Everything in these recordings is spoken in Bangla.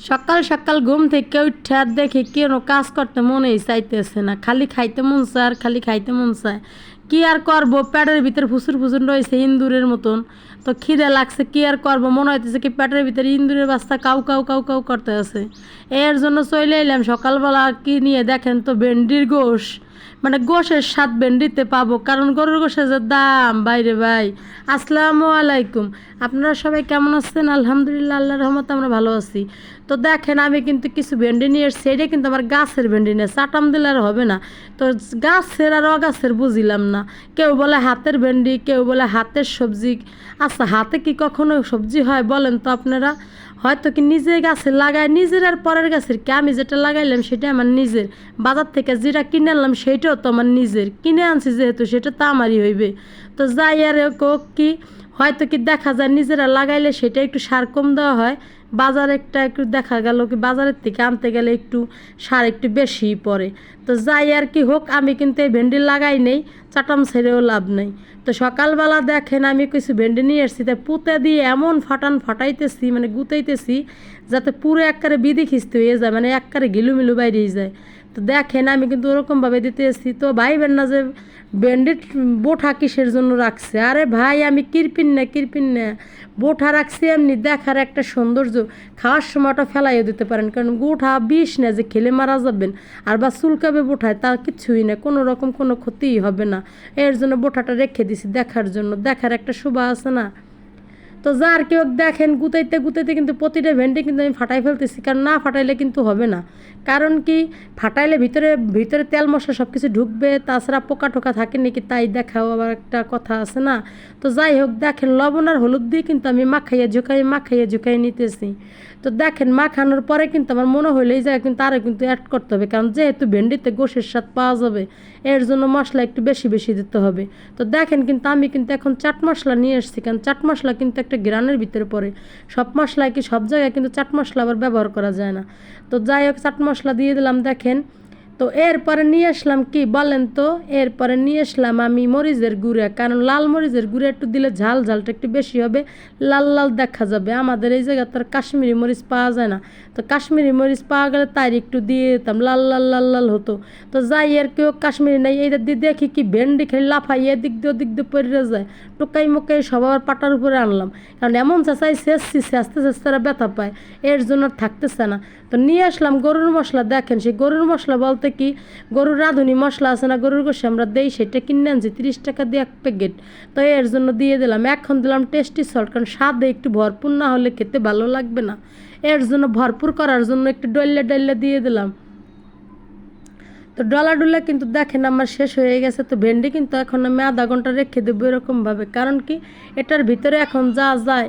সকাল সকাল ঘুম থেকে উঠে দেখি কেন কাজ করতে মনে চাইতেছে না। খালি খাইতে মন চায় আর খালি খাইতে মন চায়। কি আর করব? পেটের ভিতরে ফুসুর ফুসুর রয়েছে ইন্দুরের মতন। তো খিদে লাগছে, কি আর করব? মনে হইতেছে কি পেটের ভিতরে ইন্দুরের বাস্তা কাউ কাউ কাউ কাউ করতে আছে। এর জন্য চলে এলাম, সকালবেলা কি নিয়ে দেখেন তো ভেন্ডির গোশ। মানে গোশের স্বাদ ভেন্ডিতে পাবো, কারণ গরুর গোশের যে দাম, বাইরে ভাই। আসসালামু আলাইকুম। আপনারা সবাই কেমন আছেন? আলহামদুলিল্লাহ আল্লাহ রহমত আমরা ভালো আছি। তো দেখেন, আমি কিন্তু কিছু ভেন্ডি নিয়ে এসছি, এটা কিন্তু আমার গাছের ভেন্ডি নিয়ে চাটাম দিলে আর হবে না। তো গাছের আর অগাছের বুঝিলাম না। কেউ বলে হাতের ভেন্ডি, কেউ বলে হাতের সবজি। আচ্ছা হাতে কি কখনো সবজি হয় বলেন তো আপনারা? হয়তো কি নিজে গাছে লাগায়, নিজের আর পরের গাছের কি? আমি যেটা লাগাইলাম সেটা আমার নিজের। বাজার থেকে যেটা কিনে আনলাম সেটাও তো আমার নিজের। কিনে আনছি যেহেতু সেটা তো আমারই হইবে। তো যাই আর কি, হয়তো কি দেখা যায় নিজেরা লাগাইলে সেটা একটু সার কম দেওয়া হয়। বাজার একটা একটু দেখা গেল কি বাজারের থেকে আনতে গেলে একটু সার একটু বেশি পড়ে। তো যাই আর কি হোক, আমি কিন্তু এই ভেন্ডি লাগাই নেই, চাটাম ছেড়েও লাভ নেই। তো সকালবেলা দেখেন আমি কিছু ভেন্ডি নিয়ে এসেছি তাই পুঁতে দিয়ে এমন ফাটান ফাটাইতেছি মানে গুতাইতেছি, যাতে পুরো এককারে বিধি খিস্তি হয়ে যায় মানে এককারে গিলুমিলু বাইরেই যায়। তো দেখেন, আমি কিন্তু ওরকমভাবে দিতে এসেছি। তো ভাইবেন না যে ব্যান্ডেড বোঠা কিসের জন্য রাখছে? আরে ভাই, আমি কিরপিন না কিরপিন না। বোঠা রাখছি এমনি, দেখার একটা সৌন্দর্য। খাওয়ার সময়টা ফেলাইও দিতে পারেন, কারণ গোঠা বিষ না যে খেলে মারা যাবেন। আর বা চুলকাবে বোঠায় তা কিছুই না, কোনো রকম কোনো ক্ষতিই হবে না। এর জন্য বোঠাটা রেখে দিছি দেখার জন্য। দেখার একটা শোভা আছে না? তো যার কেউ দেখেন গুতাইতে গুতাইতে কিন্তু প্রতিটা ভেন্ডি কিন্তু আমি ফাটাই ফেলতেছি, কারণ না ফাটাইলে কিন্তু হবে না। কারণ কি, ফাটাইলে ভিতরে ভিতরে তেল মশলা সব কিছু ঢুকবে, তাছাড়া পোকা টোকা থাকে নাকি তাই দেখাও আবার একটা কথা আছে না? তো যাই হোক, দেখেন লবণ আর হলুদ দিয়ে কিন্তু আমি মাখাইয়া ঝুঁকাই মাখাইয়া ঝুঁকাই নিতেছি। তো দেখেন মাখানোর পরে কিন্তু আমার মনে হলো এই জায়গায় কিন্তু আরও কিন্তু অ্যাড করতে হবে, কারণ যেহেতু ভেন্ডিতে গোশের স্বাদ পাওয়া যাবে, এর জন্য মশলা একটু বেশি বেশি দিতে হবে। তো দেখেন কিন্তু আমি কিন্তু এখন চাট মশলা নিয়ে এসেছি, কারণ চাট মশলা কিন্তু একটা গ্রানের ভিতরে পড়ে। সব মশলায় কি সব জায়গায় কিন্তু চাট মশলা আবার ব্যবহার করা যায় না। তো যাই হোক, চাট মশলা দিয়ে দিলাম, দেখেন। তো এরপরে নিয়ে আসলাম কি বলেন তো? এরপরে নিয়ে আসলাম আমি মরিচের গুঁড়া, কারণ লাল মরিচের গুঁড়া একটু দিলে ঝাল, ঝালটা একটু বেশি হবে, লাল লাল দেখা যাবে। আমাদের এই জায়গায় তো আর কাশ্মীরি মরিচ পাওয়া যায় না। তো কাশ্মীরি মরিচ পাওয়া গেলে তাই একটু দিয়ে দিতাম, লাল লাল লাল লাল হতো। তো যাই, আর কেউ কাশ্মীরি নাই, এইটা দিয়ে দেখি কি ভেন্ডি খেলে লাফাই এদিক দিয়ে ওদিক দিয়ে পড়ে যায়। টোকাই মোকাই সবার পাটার উপরে আনলাম, কারণ এমন চেঁচাই শেষছি শেষতে শেষতে ব্যথা পায়, এর জন্য থাকতেছে না। তো নিয়ে আসলাম গরুর মশলা, দেখেন সেই গরুর মশলা বলতে কি গরুর রাঁধুনি মশলা আছে না গরুর গোসে আমরা দেই সেটা কিনে আনছি, তিরিশ টাকা দিয়ে এক প্যাকেট। তো এর জন্য দিয়ে দিলাম। এখন দিলাম টেস্টি সল্ট কারণ স্বাদে একটু ভরপুর না হলে খেতে ভালো লাগবে না। এর জন্য ভরপুর করার জন্য একটু ডল্লে ডল্লে দিয়ে দিলাম। তো ডলা ডুলা কিন্তু দেখেন আমার শেষ হয়ে গেছে, তো ভেন্ডি কিন্তু এখন আমি আধা ঘণ্টা রেখে দেবো এরকমভাবে। কারণ কি? এটার ভিতরে এখন যা যায়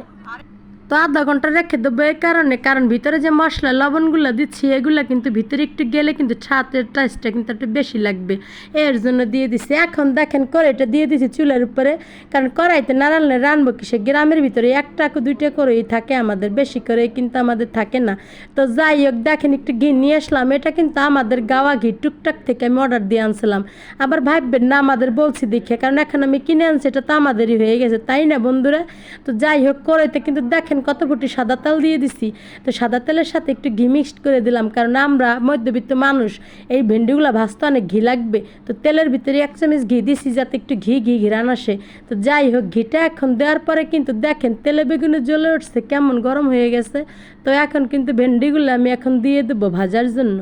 তো আধা ঘণ্টা রেখে দেবো এই কারণে, কারণ ভিতরে যে মশলা, লবণগুলো দিচ্ছি, এগুলো কিন্তু ভিতরে একটু গেলে কিন্তু ছাতের টাইসটা কিন্তু একটু বেশি লাগবে। এর জন্য দিয়ে দিছি, এখন দেখেন কড়াইটা দিয়ে দিছি চুলের উপরে, কারণ কড়াইতে না রানলে রানবো কিসে? গ্রামের ভিতরে একটা দুইটা করেই থাকে আমাদের, বেশি করে কিন্তু আমাদের থাকে না। তো যাই হোক, দেখেন একটু ঘি নিয়ে আসলাম, এটা কিন্তু আমাদের গাওয়া ঘি, টুকটাক থেকে আমি অর্ডার দিয়ে আনছিলাম। আবার ভাববেন না আমাদের বলছি দেখে, কারণ এখন আমি কিনে আনছি, এটা তো আমাদেরই হয়ে গেছে, তাই না বন্ধুরা? তো যাই হোক, কড়াইতে কিন্তু দেখেন কত ফুটি সাদা তেল দিয়ে দিছি। তো সাদা তেলের সাথে একটু ঘি মিক্সড করে দিলাম, কারণ আমরা মধ্যবিত্ত মানুষ, এই ভেন্ডিগুলো ভাজতে অনেক ঘি লাগবে। তো তেলের ভিতরে এক চামচ ঘি দিছি যাতে একটু ঘি ঘি ঘিরান আসে। তো যাই হোক, ঘিটা এখন দেওয়ার পরে কিন্তু দেখেন তেলে বেগুনে জ্বলে উঠছে, কেমন গরম হয়ে গেছে। তো এখন কিন্তু ভেন্ডিগুলো আমি এখন দিয়ে দেবো ভাজার জন্য।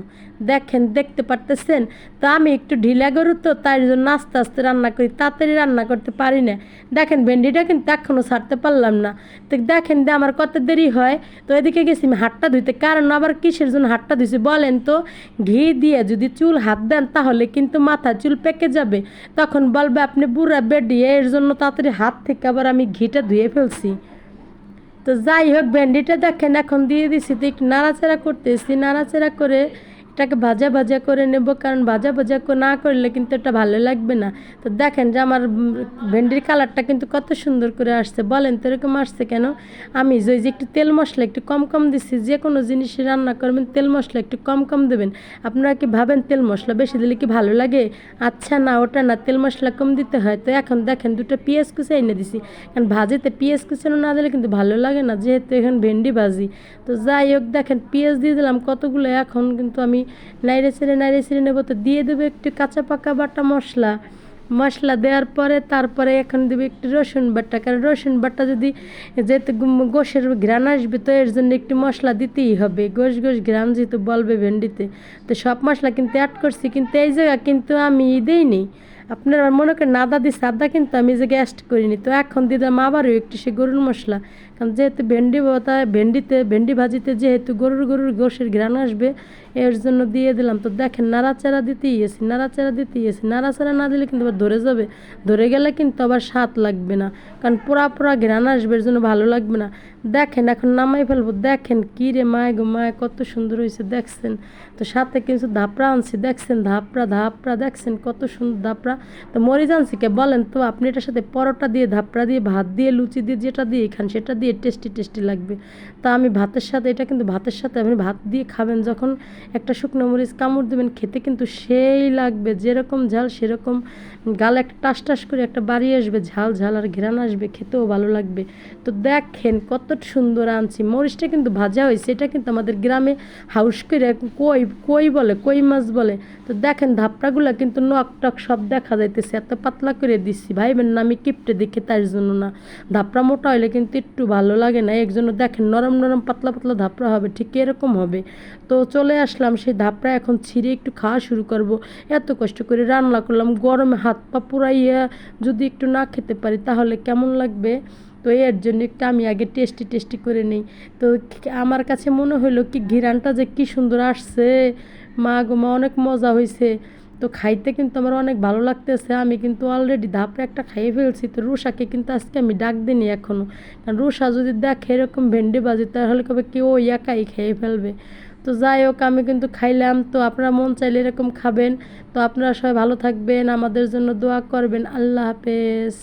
দেখেন, দেখতে পারতেছেন? তো আমি একটু ঢিলা গরু তো, তাই জন্য আস্তে আস্তে রান্না করি, তাড়াতাড়ি রান্না করতে পারি না। দেখেন, ভেন্ডিটা কিন্তু এখনও ছাড়তে পারলাম না। তো দেখেন যে আমার কত দেরি হয়। তো এদিকে গেছি আমি হাতটা ধুইতে, কারণ আবার কিসের জন্য হাতটা ধুইছি বলেন তো? ঘি দিয়ে যদি চুল হাত দেন, তাহলে কিন্তু মাথা চুল পেকে যাবে। তখন বলবে আপনি বুড়া বেডি, এর জন্য তাড়াতাড়ি হাত থেকে আবার আমি ঘিটা ধুয়ে ফেলছি। তো যাই হোক, ভেন্ডিটা দেখেন, এখন দিয়ে দিছি। তো একটু নাড়াচাড়া করতেছি, নাড়াচাড়া করে এটাকে ভাজা ভাজা করে নেব, কারণ ভাজা ভাজা না করলে কিন্তু এটা ভালো লাগবে না। তো দেখেন যে আমার ভেন্ডির কালারটা কিন্তু কত সুন্দর করে আসছে। বলেন তো এরকম আসছে কেন? আমি যে যে একটু তেল মশলা একটু কম কম দিচ্ছি যে কোনো জিনিস রান্না করবেন, তেল মশলা একটু কম কম দেবেন। আপনারা কি ভাবেন তেল মশলা বেশি দিলে কি ভালো লাগে? আচ্ছা না, ওটা না, তেল মশলা কম দিতে হয়। তো এখন দেখেন দুটো পেঁয়াজ কুচে এনে দিছি। কারণ ভাজিতে পেঁয়াজ কুচানো না দিলে কিন্তু ভালো লাগে না, যেহেতু এখন ভেন্ডি ভাজি। তো যাই হোক, দেখেন পেঁয়াজ দিয়ে দিলাম কতগুলো, এখন কিন্তু আমি নাইড়ে ছেড়ে নাইড়ে ছেড়ে নেব তো দিয়ে দেবো একটু কাঁচা পাকা বাটা মশলা। মশলা দেওয়ার পরে তারপরে এখন দেবে একটু রসুন বাটা। কারণ রসুন বাটা যদি যেহেতু গোশের ঘ্রাণ আসবে তো এর জন্য একটু মশলা দিতেই হবে। গোশ গোশ ঘ্রাণ যেহেতু বলবে ভেন্ডিতে। তো সব মশলা কিন্তু অ্যাড করছি, কিন্তু এই জায়গা কিন্তু আমি দিইনি। আপনারা মনে করেন আদা দিচ্ছে আদা কিন্তু আমি যে গ্যাস্ট করিনি। তো এখন দিলাম আবারও একটু সে গরুর মশলা। কারণ যেহেতু ভেন্ডি ভেন্ডিতে, ভেন্ডি ভাজিতে যেহেতু গরুর গরুর গোশের ঘ্রাণ আসবে এর জন্য দিয়ে দিলাম। তো দেখেন, নাড়াচাড়া দিতেই এসি, নাড়াচাড়া দিতে এসি। নাড়াচাড়া না দিলে কিন্তু আবার ধরে যাবে। ধরে গেলে কিন্তু আবার স্বাদ লাগবে না। কারণ পোড়া পোড়া ঘ্রাণ আসবে, এর জন্য ভালো লাগবে না। দেখেন, এখন নামাই ফেলব। দেখেন কী রে মায় গো, মায় কত সুন্দর হয়েছে, দেখছেন? তো সাথে কিছু ধাপড়া আনছি, দেখছেন? ধাপড়া ধাপড়া, দেখছেন? কত সুন্দর ধাপড়া। তো মরিচ আনছি কে? বলেন তো, আপনি এটার সাথে পরোটা দিয়ে, ধাপড়া দিয়ে, ভাত দিয়ে, লুচি দিয়ে, যেটা দিয়ে খান, সেটা দিয়ে টেস্টি টেস্টি লাগবে। তা আমি ভাতের সাথে, এটা কিন্তু ভাতের সাথে আপনি ভাত দিয়ে খাবেন যখন একটা শুকনো মরিচ কামড় দেবেন, খেতে কিন্তু সেই লাগবে। যেরকম ঝাল, সেরকম গালে একটা টাস টাস করে একটা বাড়ি আসবে, ঝাল ঝাল আর ঘেরান আসবে, খেতেও ভালো লাগবে। তো দেখেন কত সুন্দর আনছি। মরিচটা কিন্তু ভাজা হয়েছে, এটা কিন্তু আমাদের গ্রামে হাউস করে কই কই বলে, কই মাছ বলে। তো দেখেন ধাপড়াগুলো কিন্তু নক টক সব দেখা যাইতেছে, এত পাতলা করে দিচ্ছি ভাইবেন না আমি কিপটে দেখে তার জন্য না। ধাপড়া মোটা হলে কিন্তু একটু ভালো লাগে না। এর জন্য দেখেন নরম নরম, পাতলা পাতলা ধাপড়া হবে, ঠিক এরকম হবে। তো চলে আসলাম, সেই ধাপড়া এখন ছিঁড়ে একটু খাওয়া শুরু করব। এত কষ্ট করে রান্না করলাম, গরমে হাত পা পুরাইয়া যদি একটু না খেতে পারি তাহলে কেমন লাগবে? তো এর জন্য একটু আমি আগে টেস্টি টেস্টি করে নিই। তো আমার কাছে মনে হলো কি ঘিরানটা যে কি সুন্দর আসছে। মা গো, মা অনেক মজা হয়েছে তো খাইতে কিন্তু আমার অনেক ভালো লাগতেছে। আমি কিন্তু অলরেডি ধাপড়ে একটা খাইয়ে ফেলছি। তো রুষাকে কিন্তু আজকে আমি ডাক দিইনি এখনও কারণ রুষা যদি দেখে এরকম ভেন্ডি বাজি, তাহলে কবে কেউ একাই খেয়ে ফেলবে। তো যাই হোক আমি কিন্তু খাইলাম। তো আপনারা মন চাইলে এরকম খাবেন। তো আপনারা সবাই ভালো থাকবেন। আমাদের জন্য দোয়া করবেন। আল্লাহ হাফেজ।